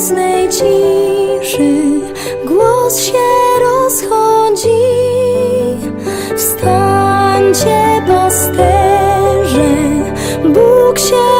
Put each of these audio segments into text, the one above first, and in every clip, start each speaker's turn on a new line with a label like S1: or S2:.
S1: nocnej ciszy głos się rozchodzi. Wstańcie, pasterze, Bóg się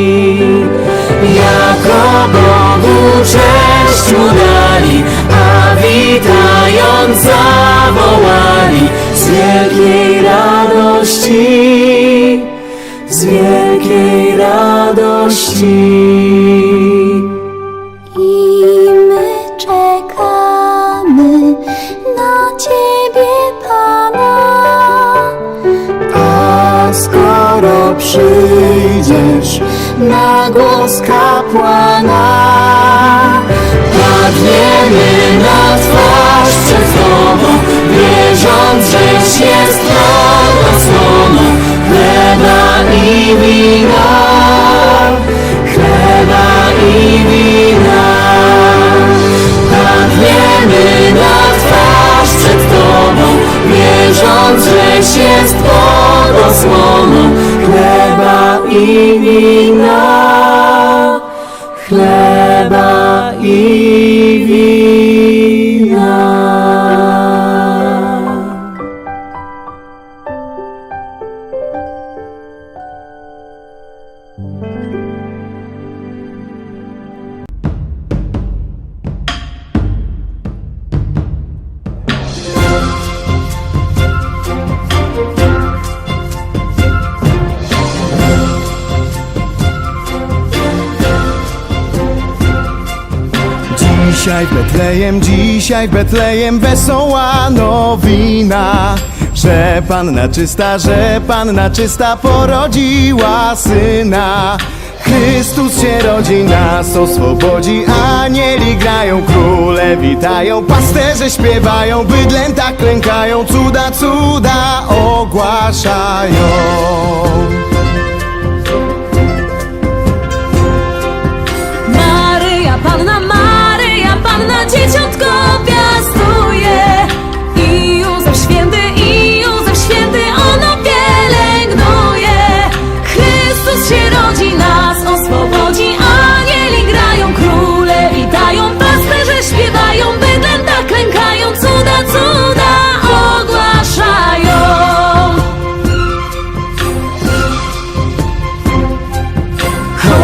S1: Cześć mu dali, a witając zawołali z wielkiej radości z wielkiej radości. Przyjdziesz na głos kapłana, i wina, chleba i wina. Padniemy na twarz przed Tobą, wierząc, żeś jest błogosławiony chleba i wina,
S2: Dzisiaj w Betlejem, dzisiaj w Betlejem wesoła nowina Że Panna czysta, że Panna czysta porodziła syna. Chrystus się rodzi, nas oswobodzi Anieli grają, króle witają Pasterze śpiewają, bydlęta klękają Cuda, cuda ogłaszają.
S1: Maryja, Panna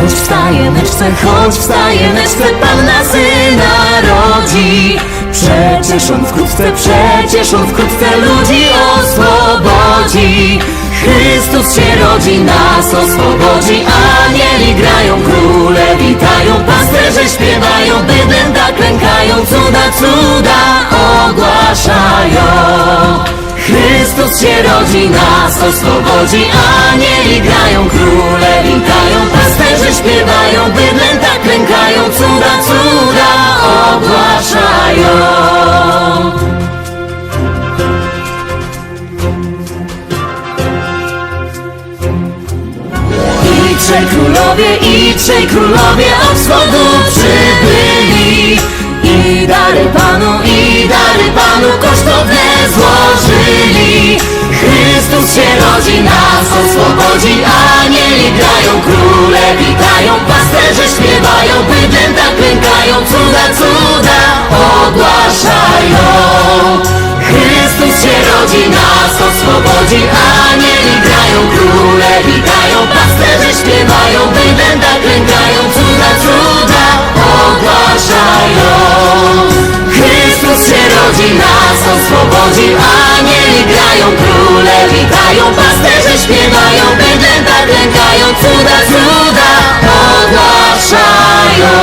S1: Chodź wstajeneczce, chodź wstajeneczce, Panna Syna rodzi. Przecież On wkrótce, przecież On wkrótce ludzi oswobodzi. Chrystus się rodzi, nas oswobodzi, anieli grają, króle witają, pasterze śpiewają, bydlęta klękają, cuda, cuda ogłaszają. Chrystus się rodzi, nas oswobodzi, anieli grają, króle witają, pasterze śpiewają, bydlęta klękają, cuda, cuda ogłaszają. I trzej królowie, i trzej królowie od wschodu przybyli I dary Panu, i dary Panu kosztowne złożyli. Chrystus się rodzi, nas oswobodzi Anieli grają, króle witają Pasterze śpiewają, bydlęta klękają Cuda, cuda ogłaszają. Chrystus się rodzi, nas oswobodzi Anieli grają, króle witają Pasterze śpiewają, bydlęta się rodzi, nas oswobodzi Anieli grają, króle witają Pasterze śpiewają, bydlęta klękają Cuda, cuda ogłaszają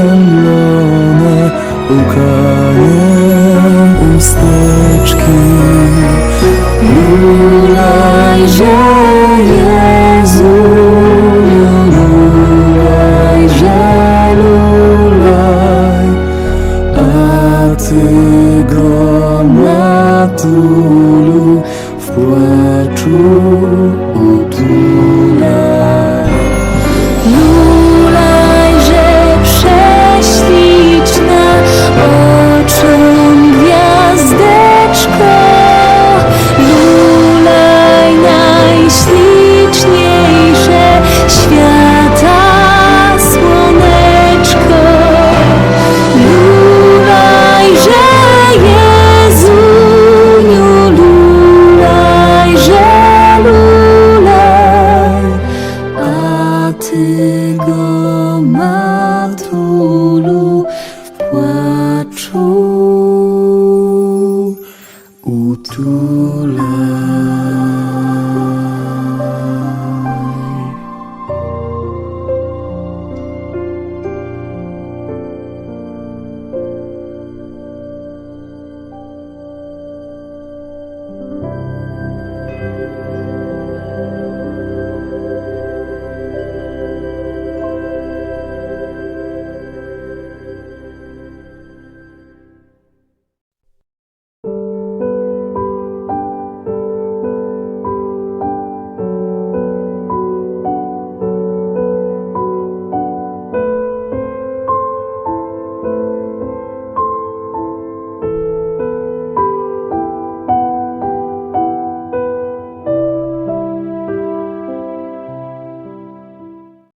S2: zielone łkają usteczki. Lulaj,
S1: że Jezu, lulaj, że lulaj, a Ty gromadujesz.